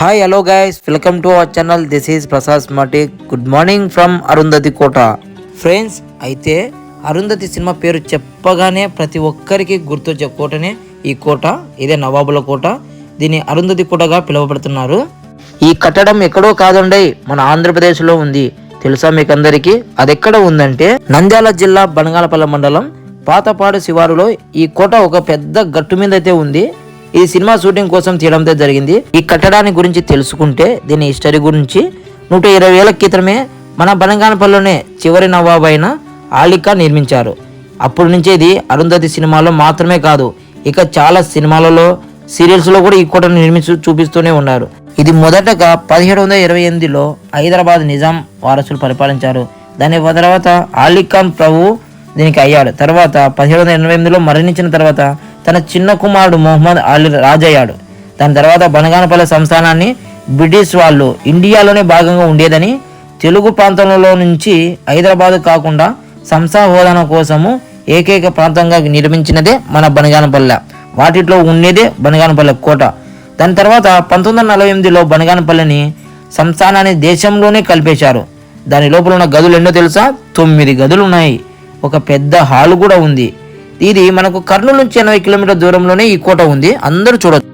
Hi hello guys welcome to our channel this is Prasad smarty good morning from Arundhati Kota friends అయితే Arundhati cinema పేరు చెప్పగానే ప్రతి ఒక్కరికి గుర్తొచ్చే కోటనే ఈ కోట. ఇదే నవాబుల కోట. దీన్ని అరుంధతి కోటగా పిలువబడుతున్నారు. ఈ కట్టడం ఎక్కడో కాదండి మన ఆంధ్రప్రదేశ్లో ఉంది. తెలుసా మీకందరికీ? అదెక్కడ ఉందంటే నంద్యాల జిల్లా బనగాలపల్లి మండలం పాతపాడు శివారులో ఈ కోట ఒక పెద్ద గట్టు మీద అయితే ఉంది. ఈ సినిమా షూటింగ్ కోసం తీయడంతో జరిగింది. ఈ కట్టడాన్ని గురించి తెలుసుకుంటే దీని హిస్టరీ గురించి నూట ఇరవై ఏళ్ళ క్రితమే మన బనంగానపల్లిలోనే చివరి నవాబు అయిన ఆలికా నిర్మించారు. అప్పటి నుంచి ఇది అరుంధతి సినిమాలో మాత్రమే కాదు ఇక చాలా సినిమాలలో సీరియల్స్లో కూడా ఈ కోటను నిర్మించు చూపిస్తూనే ఉన్నారు. ఇది మొదటగా పదిహేడు వందల ఇరవై ఎనిమిదిలో హైదరాబాద్ నిజాం వారసులు పరిపాలించారు. దాని తర్వాత అలీ ఖాన్ ప్రభు దీనికి అయ్యాడు. తర్వాత పదిహేడు వందల ఎనభై ఎనిమిదిలో మరణించిన తర్వాత తన చిన్న కుమారుడు మొహమ్మద్ అలీ రాజయ్యాడు. దాని తర్వాత బనగానపల్లి సంస్థానాన్ని బ్రిటిష్ వాళ్ళు ఇండియాలోనే భాగంగా ఉండేదని తెలుగు ప్రాంతంలో నుంచి హైదరాబాద్ కాకుండా సంస్థా హోదాన కోసము ఏకైక ప్రాంతంగా నిర్మించినదే మన బనగానపల్లె. వాటిలో ఉండేదే బనగానపల్లె కోట. దాని తర్వాత పంతొమ్మిది వందల నలభై ఎనిమిదిలో బనగానపల్లిని సంస్థానాన్ని దేశంలోనే కలిపేశారు. దాని లోపల ఉన్న గదులు ఎన్నో తెలుసా? తొమ్మిది గదులు ఉన్నాయి. ఒక పెద్ద హాల్ కూడా ఉంది. ఇది మనకు కర్నూలు నుంచి ఎనభై కిలోమీటర్ దూరంలోనే ఈ కోట ఉంది. అందరూ చూడొచ్చు.